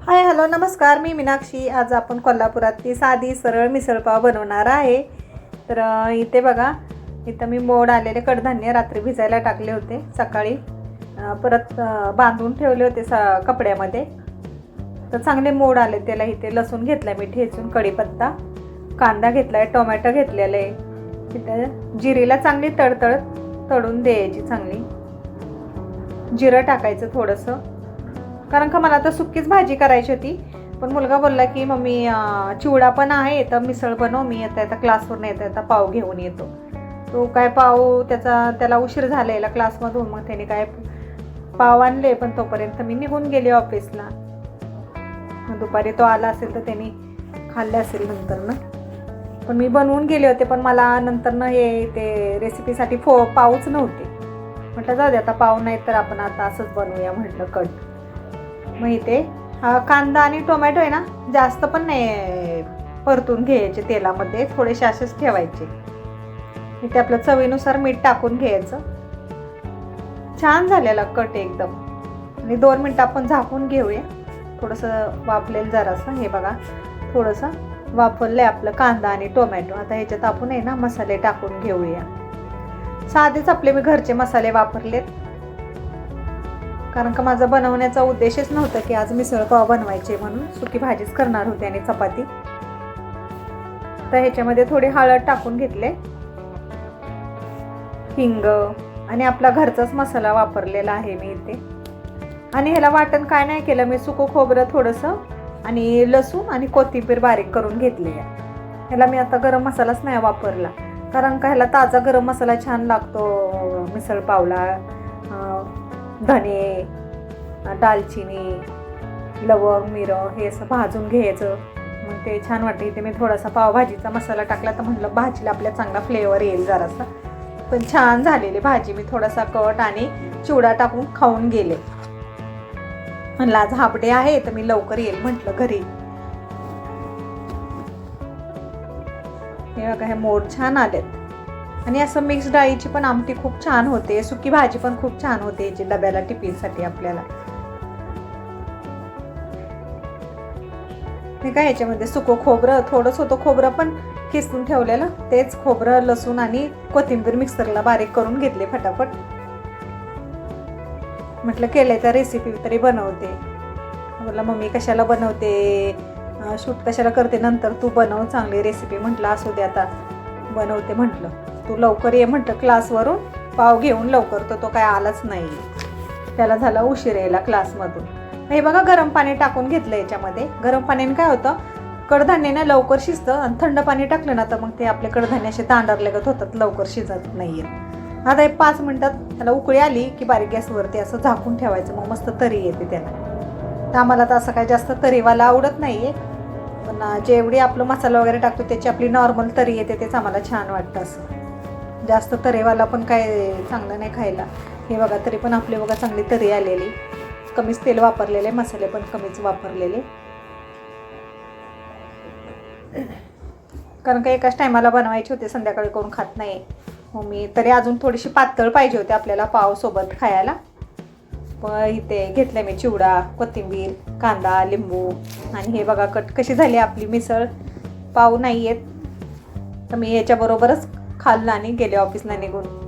Hi hello नमस्कार. मी मीनाक्षी. आज आपण कोल्हापुरातली साधी सरळ मिसळपाव बनवणार आहे. तर इथे बघा इथं मी मोड आलेले कडधान्य रात्री भिजायला टाकले होते सकाळी. परत बांधून ठेवले होते स कपड्यामध्ये. तर चांगले मोड आले त्याला. इथे लसूण घेतला मी ठेचून कढीपत्ता. कांदा घेतला आहे टोमॅटो घेतलेलं. आहे तिथं जिरीला चांगली तडतड तळून द्यायची चांगली. जिरं टाकायचं थोडंसं. कारण का मला आता सुक्कीच भाजी करायची होती. पण मुलगा बोलला की मम्मी चिवडा पण आहे तर मिसळ बनव मी येता येता क्लासवरून येता येता पाव घेऊन येतो. तो काय पाव त्याचा त्याला उशीर झालेला क्लासमधून मग त्याने काय पाव आणले पण तोपर्यंत मी निघून गेले ऑफिसला. मग दुपारी तो आला असेल तर त्यांनी खाल्ले असेल नंतर ना. पण मी बनवून गेले होते पण मला नंतर ना हे ते रेसिपीसाठी फो पाऊच नव्हते. म्हटलं जाऊ दे आता पाव नाही तर आपण आता असंच बनवूया म्हटलं कट. मग इथे कांदा आणि टोमॅटो आहे ना जास्त पण नाही परतून घ्यायचे तेलामध्ये थोडेसे असेच ठेवायचे. इथे आपलं चवीनुसार मीठ टाकून घ्यायचं. छान झालेला कट एकदम. आणि दोन मिनटं आपण झाकून घेऊया. थोडंसं वाफलेलं जरासं हे बघा. थोडंसं वापरलं आहे आपलं कांदा आणि टोमॅटो. आता ह्याच्यात आपण आहे ना मसाले टाकून घेऊया. साधेच आपले मी घरचे मसाले वापरलेत. कारण का माझा बनवण्याचा उद्देशच नव्हता की आज मिसळ पाव बनवायचे म्हणून सुकी भाजीच करणार होते आणि चपाती. तर ह्याच्यामध्ये थोडी हळद टाकून घेतले. हिंग आणि आपला घरचाच मसाला वापरलेला आहे मी इथे. आणि ह्याला वाटण काय नाही केलं मी सुकं खोबरं थोडंसं आणि लसूण आणि कोथिंबीर बारीक करून घेतली आहे. ह्याला मी आता गरम मसालाच नाही वापरला कारण का ह्याला ताजा गरम मसाला छान लागतो मिसळ पावला. धने दालचिनी लवंग मिरं हे असं भाजून घ्यायचं. मग ते छान वाटतं. इथे मी थोडासा पावभाजीचा मसाला टाकला तर म्हटलं भाजीला आपल्या चांगला फ्लेवर येईल जरासा. पण छान झालेली भाजी. मी थोडासा कट आणि चिवडा टाकून खाऊन गेले. म्हणलं आज हापडे आहे तर मी लवकर येईल म्हटलं घरी. हे बघा हे मोर छान आलेत. आणि असं मिक्स डाळीची पण आमटी खूप छान होते. सुकी भाजी पण खूप छान होते याची डब्याला टिफिनसाठी आपल्याला. हे काय याच्यामध्ये? सुकं खोबरं थोडंच होतं खोबरं पण किसून ठेवलेलं. तेच खोबरं लसूण आणि कोथिंबीर मिक्सरला बारीक करून घेतले फटाफट. म्हटलं केलंय तर रेसिपी तरी बनवते. म्हटलं मम्मी कशाला बनवते? शूट कशाला करते? नंतर तू बनव चांगली रेसिपी म्हटलं असू दे आता. बनवते म्हटलं. तू लवकर ये म्हणतं क्लासवरून पाव घेऊन लवकर तर तो काय आलाच नाही. त्याला झाला उशीर यायला क्लासमधून. हे बघा गरम पाणी टाकून घेतलं याच्यामध्ये. गरम पाण्याने काय होतं? कडधान्याने लवकर शिजतं आणि थंड पाणी टाकलं ना तर मग ते आपले कडधान्य असे तांडरलेगत होतात लवकर शिजत नाही आता एक पाच मिनटात त्याला उकळी आली की बारीक गॅसवरती असं झाकून ठेवायचं मग मस्त तरी येते त्याला. तर आम्हाला तर असं काय जास्त तरीवाला आवडत नाही आहे पण जेवढी आपलं मसाला वगैरे टाकतो त्याची आपली नॉर्मल तरी येते तेच आम्हाला छान वाटतं असं. जास्त तरेवाला पण काय चांगलं नाही खायला. हे बघा तरी पण आपली बघा चांगली तरी आलेली. कमीच तेल वापरलेले मसाले पण कमीच वापरलेले. कारण का एकाच टायमाला बनवायचे होते संध्याकाळी कोण खात नाही. मी तरी अजून थोडीशी पातळ पाहिजे होते आपल्याला पावसोबत खायला. पण इथे घेतले मी चिवडा कोथिंबीर कांदा लिंबू. आणि हे बघा कट कशी झाली आपली मिसळ. पाव नाही आहेत तर मी याच्याबरोबरच खाल्लं आणि गेले ऑफिसला निघून.